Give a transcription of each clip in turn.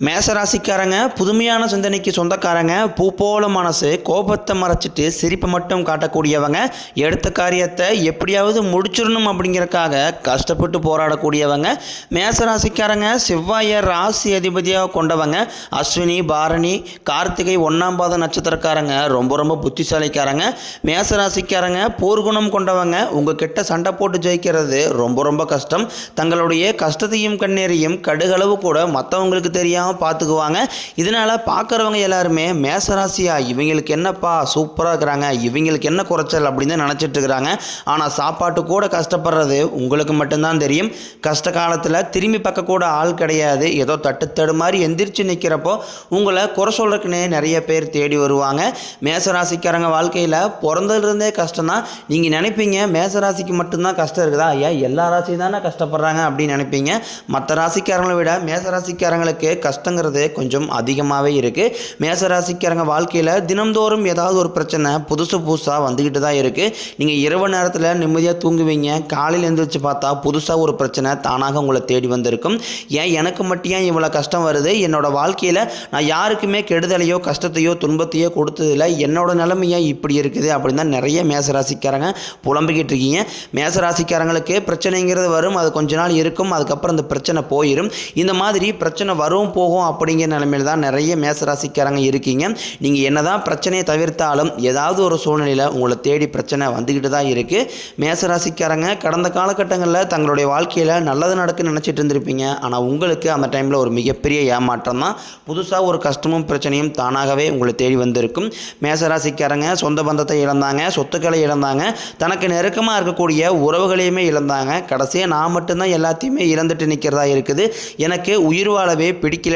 மேசராசிக்காரங்க புதுமையான சிந்தனைக்கு சொந்தக்காரங்க பூ போல மனசு கோபத்தை மறைச்சிட்டு சிரிப்பை மட்டும் காட்டக்கூடியவங்க எடுத்த காரியத்தை எப்படியாவது முடிச்சிடணும் அப்படிங்கிறக்காக கஷ்டப்பட்டு போராடக்கூடியவங்க மேசராசிக்காரங்க செவ்வாயை ராசி அதிபதியாக கொண்டவங்க அஸ்வினி பாரணி கார்த்திகை ஒன்றாம் பாத நட்சத்திரக்காரங்க ரொம்ப ரொம்ப புத்திசாலிக்காரங்க மேசராசிக்காரங்க போர்க்குணம் கொண்டவங்க உங்ககிட்ட சண்டை போட்டு ஜெயிக்கிறது ரொம்ப ரொம்ப கஷ்டம். தங்களுடைய கஷ்டத்தையும் கண்ணீரையும் கடுகளவு கூட மற்றவங்களுக்கு தெரியாமல் பார்த்துக்குவாங்க. இதனால் பார்க்குறவங்க எல்லாருமே மேசராசியா இவங்களுக்கு என்னப்பா சூப்பராக இருக்கிறாங்க இவங்களுக்கு என்ன குறைச்சல் அப்படின்னு தான் நினச்சிட்டு இருக்கிறாங்க. ஆனால் சாப்பாட்டு கூட கஷ்டப்படுறது உங்களுக்கு மட்டும்தான் தெரியும். கஷ்ட காலத்தில் திரும்பி பார்க்க கூட ஆள் கிடையாது. ஏதோ தட்டு தடு மாதிரி எந்திரிச்சு நிற்கிறப்போ உங்களை குறை சொல்கிறதுக்குன்னே நிறைய பேர் தேடி வருவாங்க. மேசராசிக்காரங்க வாழ்க்கையில் பிறந்ததுலேருந்தே கஷ்டம் தான் நீங்கள் நினைப்பீங்க மேசராசிக்கு மட்டும்தான் கஷ்டம் இருக்குதா? ஐயா எல்லா ராசியும் தானே கஷ்டப்படுறாங்க அப்படின்னு நினைப்பீங்க. மற்ற ராசிக்காரங்களை விட மேசராசிக்காரங்களுக்கு கஷ்டங்கிறது கொஞ்சம் அதிகமாகவே இருக்குது மேசராசிக்காரங்க வாழ்க்கையில் தினம்தோறும் ஏதாவது ஒரு பிரச்சனை புதுசு புதுசாக வந்துக்கிட்டு தான் இருக்குது நீங்கள் இரவு நேரத்தில் நிம்மதியாக தூங்குவீங்க. காலையில் எழுந்திரிச்சு பார்த்தா புதுசாக ஒரு பிரச்சனை தானாக உங்களை தேடி வந்திருக்கும். ஏன் எனக்கு மட்டும் ஏன் இவ்வளோ கஷ்டம் வருது? என்னோட வாழ்க்கையில் நான் யாருக்குமே கெடுதலையோ கஷ்டத்தையோ துன்பத்தையோ கொடுத்ததில்ல. என்னோட நிலைமை ஏன் இப்படி இருக்குது? அப்படின்னு தான் நிறைய மேசராசிக்காரங்க புலம்பிக்கிட்டு இருக்கீங்க. மேசராசிக்காரங்களுக்கு பிரச்சனைங்கிறது வரும். அது கொஞ்ச நாள் இருக்கும். அதுக்கப்புறம் அந்த பிரச்சனை போயிடும் இந்த மாதிரி பிரச்சனை வரும் போகும் அப்படிங்கிற நிலைமையில் தான் நிறைய மேசராசிக்காரங்க இருக்கீங்க. நீங்கள் என்னதான் பிரச்சனையை தவிர்த்தாலும் ஏதாவது ஒரு சூழ்நிலையில் உங்களை தேடி பிரச்சனை வந்துக்கிட்டு தான் இருக்குது மேசராசிக்காரங்க கடந்த காலகட்டங்களில் தங்களுடைய வாழ்க்கையில் நல்லது நடக்குன்னு நினச்சிட்டு இருந்திருப்பீங்க. ஆனால் உங்களுக்கு அந்த டைமில் ஒரு மிகப்பெரிய ஏமாற்றம் தான். புதுசாக ஒரு கஷ்டமும் பிரச்சனையும் தானாகவே உங்களை தேடி வந்திருக்கும். மேசராசிக்காரங்க சொந்த பந்தத்தை இழந்தாங்க சொத்துக்களை இழந்தாங்க தனக்கு நெருக்கமாக இருக்கக்கூடிய உறவுகளையுமே இழந்தாங்க. கடைசியாக நான் மட்டும்தான் எல்லாத்தையுமே இழந்துட்டு நிற்கிறதா இருக்குது. எனக்கு உயிர் வாழவே பிடிக்கல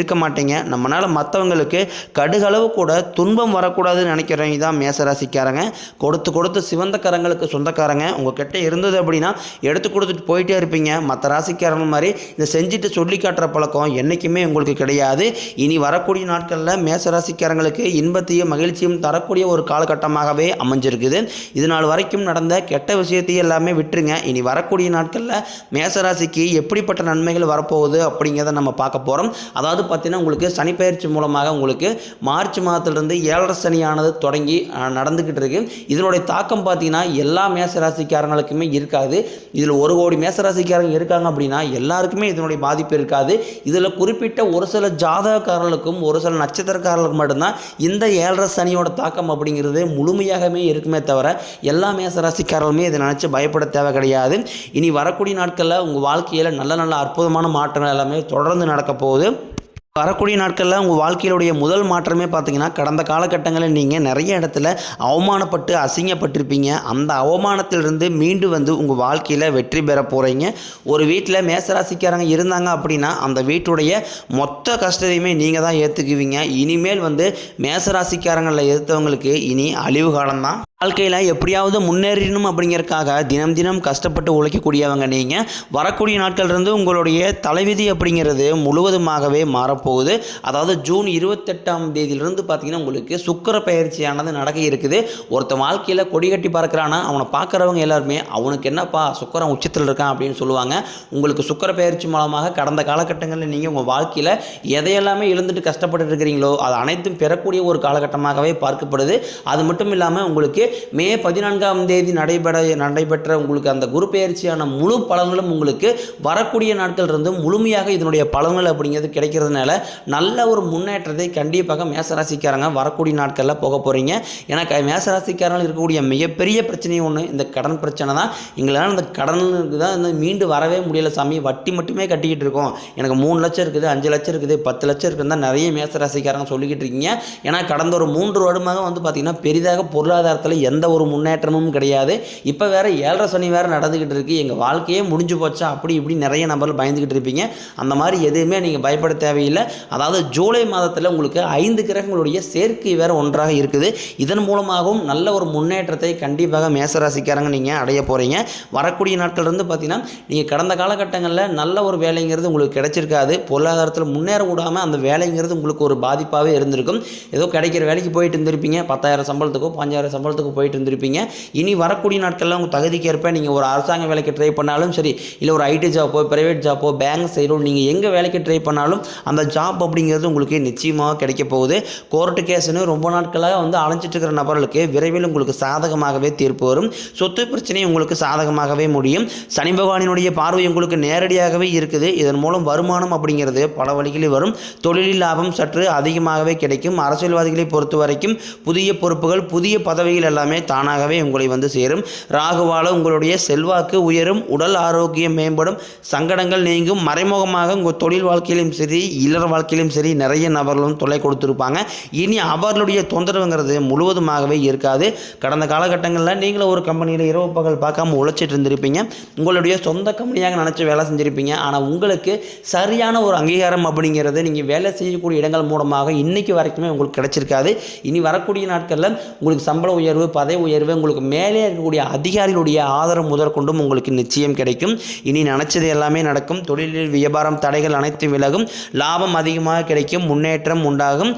இருக்க மாட்டீங்க. நம்மளால் மற்றவங்களுக்கு கடுகளவு கூட துன்பம் வரக்கூடாதுன்னு நினைக்கிறவங்க தான் மேசராசிக்காரங்க. கொடுத்து கொடுத்து சிவந்த கரங்களுக்கு சொந்தக்காரங்க. உங்கக்கிட்ட இருந்தது அப்படின்னா எடுத்து கொடுத்துட்டு போயிட்டே இருப்பீங்க. மற்ற ராசிக்காரங்க மாதிரி இந்த செஞ்சுட்டு சொல்லி காட்டுற பழக்கம் என்றைக்குமே உங்களுக்கு கிடையாது. இனி வரக்கூடிய நாட்களில் மேசராசிக்காரங்களுக்கு இன்பத்தையும் மகிழ்ச்சியும் தரக்கூடிய ஒரு காலகட்டமாகவே அமைஞ்சிருக்குது. இது நாள் வரைக்கும் நடந்த கெட்ட விஷயத்தையும் எல்லாமே விட்டுருங்க. இனி வரக்கூடிய நாட்களில் மேசராசிக்கு எப்படிப்பட்ட நன்மைகள் வரப்போகுது அப்படிங்கிறத நம்ம பார்க்க போகிறோம் அதாவது பார்த்தீங்கன்னா உங்களுக்கு சனிப்பயிற்சி மூலமாக உங்களுக்கு மார்ச் மாதத்திலிருந்து ஏழரை சனியானது தொடங்கி நடந்துக்கிட்டு இருக்கு. இதனுடைய தாக்கம் பார்த்தீங்கன்னா எல்லா மேசராசிக்காரங்களுக்குமே இருக்காது. இதில் ஒரு கோடி மேசராசிக்காரங்க இருக்காங்க அப்படின்னா எல்லாருக்குமே இதனுடைய பாதிப்பு இருக்காது. இதில் குறிப்பிட்ட ஒரு சில ஜாதகக்காரர்களுக்கும் ஒரு சில நட்சத்திரக்காரர்களுக்கும் மட்டும்தான் இந்த ஏழரை சனியோட தாக்கம் அப்படிங்கிறது முழுமையாகவே இருக்குமே தவிர எல்லா மேசராசிக்காரர்களுமே இதை நினச்சி பயப்பட தேவை கிடையாது. இனி வரக்கூடிய நாட்களில் உங்கள் வாழ்க்கையில் நல்ல நல்ல அற்புதமான மாற்றங்கள் எல்லாமே தொடர்ந்து நடக்க போகுது வரக்கூடிய நாட்களில் உங்கள் வாழ்க்கையிலுடைய முதல் மாற்றமே பார்த்தீங்கன்னா கடந்த காலகட்டங்களில் நீங்கள் நிறைய இடத்துல அவமானப்பட்டு அசிங்கப்பட்டிருப்பீங்க. அந்த அவமானத்திலிருந்து மீண்டு வந்து உங்கள் வாழ்க்கையில் வெற்றி பெற போகிறீங்க ஒரு வீட்டில் மேசராசிக்காரங்க இருந்தாங்க அப்படின்னா அந்த வீட்டுடைய மொத்த கஷ்டத்தையுமே நீங்கள் தான் ஏற்றுக்குவீங்க இனிமேல் வந்து மேசராசிக்காரங்களில் ஏற்றவங்களுக்கு இனி அழிவு காலம்தான். வாழ்க்கையில் எப்படியாவது முன்னேறணும் அப்படிங்கிறதுக்காக தினம் தினம் கஷ்டப்பட்டு உழைக்கக்கூடியவங்க நீங்கள் வரக்கூடிய நாட்கள்லேருந்து உங்களுடைய தலைவிதி அப்படிங்கிறது முழுவதுமாகவே மாறப்போகுது. அதாவது ஜூன் இருபத்தெட்டாம் தேதியிலிருந்து பார்த்தீங்கன்னா உங்களுக்கு சுக்கர பயிற்சியானது நடக்க இருக்குது. ஒருத்தன் வாழ்க்கையில் கொடி கட்டி பார்க்குறான்னா அவனை பார்க்குறவங்க எல்லாருமே அவனுக்கு என்னப்பா சுக்கரம் உச்சத்தில் இருக்கான் அப்படின்னு சொல்லுவாங்க. உங்களுக்கு சுக்கர பயிற்சி மூலமாக கடந்த காலகட்டங்களில் நீங்கள் உங்கள் வாழ்க்கையில் எதையெல்லாமே இழந்துட்டு கஷ்டப்பட்டு இருக்கிறீங்களோ அது அனைத்தும் பெறக்கூடிய ஒரு காலகட்டமாகவே பார்க்கப்படுது. அது மட்டும் இல்லாமல் உங்களுக்கு மே பதினான்காம் தேதி நடைபெற நடைபெற்ற உங்களுக்கு அந்த குரு பெயர்ச்சியான முழு பலன்களும் உங்களுக்கு வரக்கூடிய நாட்கள் இருந்து முழுமையாக இதனுடைய பலன்கள் அப்படிங்கிறது கிடைக்கிறதுனால நல்ல ஒரு முன்னேற்றத்தை கண்டிப்பாக மேசராசிக்காரங்க வரக்கூடிய நாட்களில் போக போகிறீங்க எனக்கு மேசராசிக்காரங்கள் இருக்கக்கூடிய மிகப்பெரிய பிரச்சனை ஒன்று இந்த கடன் பிரச்சனை தான். எங்களால் இந்த கடனுக்கு தான் இந்த மீண்டு வரவே முடியல சாமி. வட்டி மட்டுமே கட்டிக்கிட்டு இருக்கோம். எனக்கு மூணு லட்சம் இருக்குது அஞ்சு லட்சம் இருக்குது பத்து லட்சம் இருக்குன்னு தான் நிறைய மேசராசிக்காரங்க சொல்லிக்கிட்டு இருக்கீங்க. ஏன்னா கடந்த ஒரு மூன்று வருடமாக வந்து பார்த்திங்கன்னா பெரிதாக பொருளாதாரத்தில் எந்த ஒரு முன்னேற்றமும் கிடையாது. இப்போ வேற ஏழரை சனி வேற நடந்துக்கிட்டு இருக்குது எங்கள் வாழ்க்கையே முடிஞ்சு போச்சா? அப்படி இப்படி நிறைய நபர்கள் பயந்துக்கிட்டு இருப்பீங்க. அந்த மாதிரி எதுவுமே நீங்கள் பயப்பட தேவையில்லை. அதாவது ஜூலை மாதத்தில் உங்களுக்கு ஐந்து கிரகங்களுடைய சேர்க்கை வேற ஒன்றாக இருக்குது. இதன் மூலமாகவும் நல்ல ஒரு முன்னேற்றத்தை கண்டிப்பாக மேசராசிக்காரங்க நீங்கள் அடைய போகிறீங்க வரக்கூடிய நாட்கள் இருந்து பார்த்தீங்கன்னா நீங்கள் கடந்த காலகட்டங்களில் நல்ல ஒரு வேலைங்கிறது உங்களுக்கு கிடைச்சிருக்காது. பொருளாதாரத்தில் முன்னேற விடாமல் அந்த வேலைங்கிறது உங்களுக்கு ஒரு பாதிப்பாகவே இருந்திருக்கும். ஏதோ கிடைக்கிற வேலைக்கு போயிட்டு இருந்திருப்பீங்க. பத்தாயிரம் சம்பளத்துக்கோ பஞ்சாயிரம் சம்பளத்துக்கோ போயிட்டு இருந்திருப்பீங்க. இனி வரக்கூடிய நாட்களில் உங்கள் தகுதிக்கு ஏற்ப நீங்கள் ஒரு அரசாங்க வேலைக்கு ட்ரை பண்ணாலும் சரி இல்லை ஒரு ஐடி ஜாப்போ ப்ரைவேட் ஜாப்போ பேங்க் சைடோ நீங்கள் எங்கே வேலைக்கு ட்ரை பண்ணாலும் அந்த ஜாப் அப்படிங்கிறது உங்களுக்கு நிச்சயமாக கிடைக்க போகுது. கோர்ட்டு கேஸ்னு ரொம்ப நாட்களாக வந்து அலைஞ்சிட்டு இருக்கிற நபர்களுக்கு விரைவில் உங்களுக்கு சாதகமாகவே தீர்ப்பு வரும். சொத்து பிரச்சனை உங்களுக்கு சாதகமாகவே முடியும். சனி பகவானினுடைய பார்வை உங்களுக்கு நேரடியாகவே இருக்குது. இதன் மூலம் வருமானம் அப்படிங்கிறது பல வழிகளில் வரும். தொழிலில் லாபம் சற்று அதிகமாகவே கிடைக்கும். அரசியல்வாதிகளை பொறுத்த வரைக்கும் புதிய பொறுப்புகள் புதிய பதவிகள் எல்லாம் தானாகவே உங்களை வந்து சேரும். ராகுவால் உங்களுடைய செல்வாக்கு உயரும் உடல் ஆரோக்கியம் மேம்படும் சங்கடங்கள் நீங்கும். மறைமுகமாக உங்கள் தொழில் வாழ்க்கையிலும் சரி இல்லற வாழ்க்கையிலும் சரி நிறைய நபர்களும் தொல்லை கொடுத்துருப்பாங்க. இனி அவர்களுடைய தொந்தரவுங்கிறது முழுவதுமாகவே இருக்காது. கடந்த காலகட்டங்களில் நீங்களும் ஒரு கம்பெனியில் இரவு பகல் பார்க்காம உழைச்சிட்டு இருந்திருப்பீங்க. உங்களுடைய சொந்த கம்பெனியாக நினச்சி வேலை செஞ்சுருப்பீங்க. ஆனால் உங்களுக்கு சரியான ஒரு அங்கீகாரம் அப்படிங்கிறது நீங்கள் வேலை செய்யக்கூடிய இடங்கள் மூலமாக இன்னைக்கு வரைக்குமே உங்களுக்கு கிடச்சிருக்காது. இனி வரக்கூடிய நாட்களில் உங்களுக்கு சம்பள உயர்வு பதவி உயர்வு உங்களுக்கு மேலே இருக்கக்கூடிய அதிகாரிகளுடைய ஆதரவு முதற்கொண்டும் உங்களுக்கு நிச்சயம் கிடைக்கும். இனி நினச்சது எல்லாமே நடக்கும். தொழிலில் வியாபாரம் தடைகள் அனைத்தும் விலகும். லாபம் அதிகமாக கிடைக்கும். முன்னேற்றம் உண்டாகும்.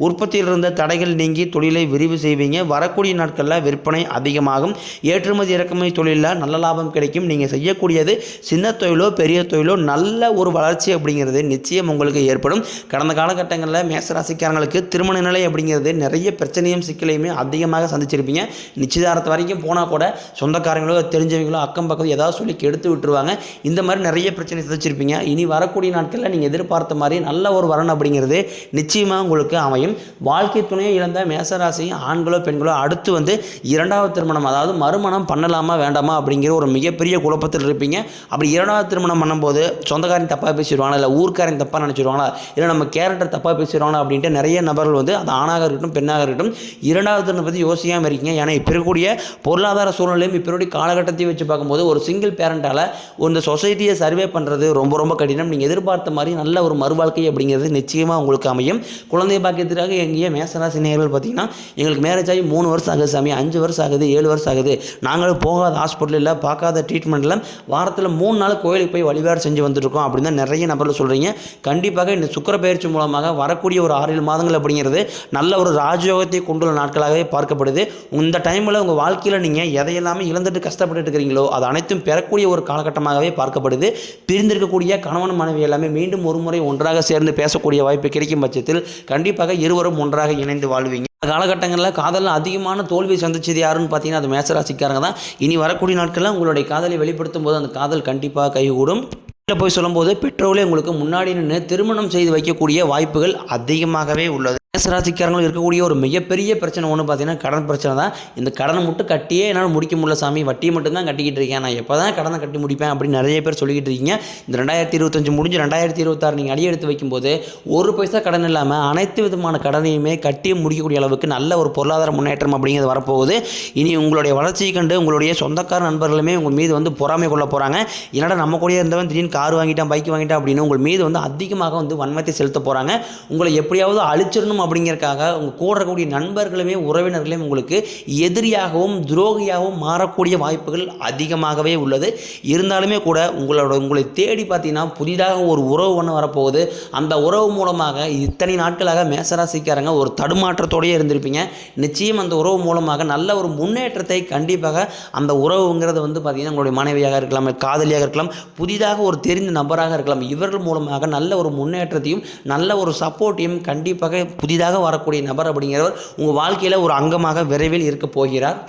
உற்பத்தியில் இருந்த தடைகள் நீங்கி தொழிலை விரிவு செய்வீங்க. வரக்கூடிய நாட்களில் விற்பனை அதிகமாகும். ஏற்றுமதி இறக்குமதி தொழிலில் நல்ல லாபம் கிடைக்கும். நீங்கள் செய்யக்கூடியது சின்ன தொழிலோ பெரிய தொழிலோ நல்ல ஒரு வளர்ச்சி அப்படிங்கிறது நிச்சயம் உங்களுக்கு ஏற்படும். கடந்த காலகட்டங்களில் மேசராசிக்காரங்களுக்கு திருமண நிலை அப்படிங்கிறது நிறைய பிரச்சனையும் சிக்கலையுமே அதிகமாக சந்திச்சிருப்பீங்க. நிச்சயதாரத்து வரைக்கும் போனால் கூட சொந்தக்காரங்களோ தெரிஞ்சவங்களோ அக்கம் பக்கம் ஏதாவது சொல்லி கெடுத்து விட்டுருவாங்க. இந்த மாதிரி நிறைய பிரச்சனை சந்திச்சிருப்பீங்க. இனி வரக்கூடிய நாட்களில் நீங்கள் எதிர்பார்த்த மாதிரி நல்ல ஒரு வரன் அப்படிங்கிறது நிச்சயமாக உங்களுக்கு அமையும். வாழ்க்கை துணையை இழந்த மேசராசி ஆண்களோ பெண்களோ அடுத்து வந்து இரண்டாவது திருமணம் அதாவது மறுமணம் பண்ணலாமா வேண்டாமா அப்படிங்கிற ஒரு மிகப்பெரிய குழப்பத்தில் இருப்பீங்க. அப்படி இரண்டாவது திருமணம் பண்ணும்போது சொந்தக்காரன் தப்பாக பேசிடுவாங்களா இல்லை ஊர்க்காரன் தப்பாக நினச்சிடுவாங்களா இல்லை நம்ம கேரக்டர் தப்பாக பேசிடுவாங்களா அப்படின்ட்டு நிறைய நபர்கள் வந்து அது ஆணாக இருக்கட்டும் பெண்ணாக இருக்கட்டும் இரண்டாவது திருமணம் பற்றி யோசிக்காமல் இருக்கீங்க. ஏன்னா இப்போ இருக்கக்கூடிய பொருளாதார சூழ்நிலையும் இப்போ இருக்கக்கூடிய காலகட்டத்தையும் வச்சு பார்க்கும்போது ஒரு சிங்கிள் பேரண்டால் இந்த சொசைட்டியை சர்வே பண்ணுறது ரொம்ப ரொம்ப கடினம். நீங்கள் எதிர்பார்த்த மாதிரி நல்ல ஒரு மறுவாழ்க்கை அப்படிங்கிறது நிச்சயமாக உங்களுக்கு அமையும். குழந்தை அதுக்காக எங்கேயே மேசராசி நேர்கள் பார்த்தீங்கன்னா எங்களுக்கு மேரேஜ் ஆகி மூணு வருஷம் ஆகுது சாமி அஞ்சு வருஷம் ஆகுது ஏழு வருஷம் ஆகுது. நாங்களும் போகாத ஹாஸ்பிட்டலில் பார்க்காத ட்ரீட்மெண்ட்டில் வாரத்தில் மூணு நாள் கோயிலுக்கு போய் வழிபாடு செஞ்சு வந்துட்டுருக்கோம் அப்படின்னு தான் நிறைய நபர்கள் சொல்கிறீங்க கண்டிப்பாக இந்த சுக்கர பயிற்சி மூலமாக வரக்கூடிய ஒரு ஆறு ஏழு மாதங்கள் அப்படிங்கிறது நல்ல ஒரு ராஜயோகத்தை கொண்டுள்ள நாட்களாகவே பார்க்கப்படுது. இந்த டைமில் உங்கள் வாழ்க்கையில் நீங்கள் எதையெல்லாமே இழந்துட்டு கஷ்டப்பட்டுட்டு இருக்கிறீங்களோ அது அனைத்தும் பெறக்கூடிய ஒரு காலகட்டமாகவே பார்க்கப்படுது. பிரிந்திருக்கக்கூடிய கணவன் மனைவி எல்லாமே மீண்டும் ஒரு முறை ஒன்றாக சேர்ந்து பேசக்கூடிய வாய்ப்பு கிடைக்கும் பட்சத்தில் கண்டிப்பாக இரு இருவரும் ஒன்றாக இணைந்து வாழ்வீங்க. காலகட்டங்களில் காதலில் அதிகமான தோல்வி சந்திச்சது யாருன்னு பார்த்தீங்கன்னா அது மேசராசிக்காரங்க தான். இனி வரக்கூடிய நாட்களில் உங்களுடைய காதலை வெளிப்படுத்தும் போது அந்த காதல் கண்டிப்பாக கைகூடும். போய் சொல்லும்போது பெற்றோர்களே உங்களுக்கு முன்னாடி நின்று திருமணம் செய்து வைக்கக்கூடிய வாய்ப்புகள் அதிகமாகவே உள்ளது. மேசராசிக்காரங்களும் இருக்கக்கூடிய ஒரு மிகப்பெரிய பிரச்சனை ஒன்று பார்த்தீங்கன்னா கடன் பிரச்சனை தான். இந்த கடனை மட்டும் கட்டியே என்னால் முடிக்க முடியல சாமி. வட்டியை மட்டும்தான் கட்டிக்கிட்டு இருக்கேன். நான் எப்போ தான் கடனை கட்டி முடிப்பேன் அப்படின்னு நிறைய பேர் சொல்லிக்கிட்டு இருக்கீங்க. இந்த ரெண்டாயிரத்தி இருபத்தஞ்சு முடிஞ்சு ரெண்டாயிரத்தி இருபத்தாறு நீங்கள் அடி எடுத்து வைக்கும்போது ஒரு பைசா கடன் இல்லாமல் அனைத்து விதமான கடனையுமே கட்டி முடிக்கக்கூடிய அளவுக்கு நல்ல ஒரு பொருளாதார முன்னேற்றம் அப்படிங்கிறது வரப்போகுது. இனி உங்களுடைய வளர்ச்சியை கண்டு உங்களுடைய சொந்தக்கார நண்பர்களுமே உங்கள் மீது வந்து பொறாமை கொள்ள போகிறாங்க என்னடா நம்ம கூட இருந்தவன் திடீர்னு கார் வாங்கிட்டான் பைக் வாங்கிட்டான் அப்படின்னு உங்கள் மீது வந்து அதிகமாக வந்து வன்மத்தை செலுத்த போகிறாங்க உங்களை எப்படியாவது அழிச்சிடணும் அப்படிங்கிறக்காக உங்கள் கூட இருக்கக்கூடிய நண்பர்களுமே உறவினர்களையும் உங்களுக்கு எதிரியாகவும் துரோகியாகவும் மாறக்கூடிய வாய்ப்புகள் அதிகமாகவே உள்ளது. இருந்தாலுமே கூட உங்களோட உங்களை தேடி பார்த்தீங்கன்னா புதிதாக ஒரு உறவு ஒன்று வரப்போகுது. அந்த உறவு மூலமாக இத்தனை நாட்களாக மேசராசிக்காரங்க ஒரு தடுமாற்றத்தோடயே இருந்திருப்பீங்க. நிச்சயம் அந்த உறவு மூலமாக நல்ல ஒரு முன்னேற்றத்தை கண்டிப்பாக அந்த உறவுங்கிறது வந்து பார்த்திங்கன்னா உங்களுடைய மனைவியாக இருக்கலாம் காதலியாக இருக்கலாம் புதிதாக ஒரு தெரிந்த நபராக இருக்கலாம். இவர்கள் மூலமாக நல்ல ஒரு முன்னேற்றத்தையும் நல்ல ஒரு சப்போர்ட்டையும் கண்டிப்பாக புதிதாக புதிதாக வரக்கூடிய நபர் அப்படிங்கிறவர் உங்கள் வாழ்க்கையில் ஒரு அங்கமாக விரைவில் இருக்க போகிறார்.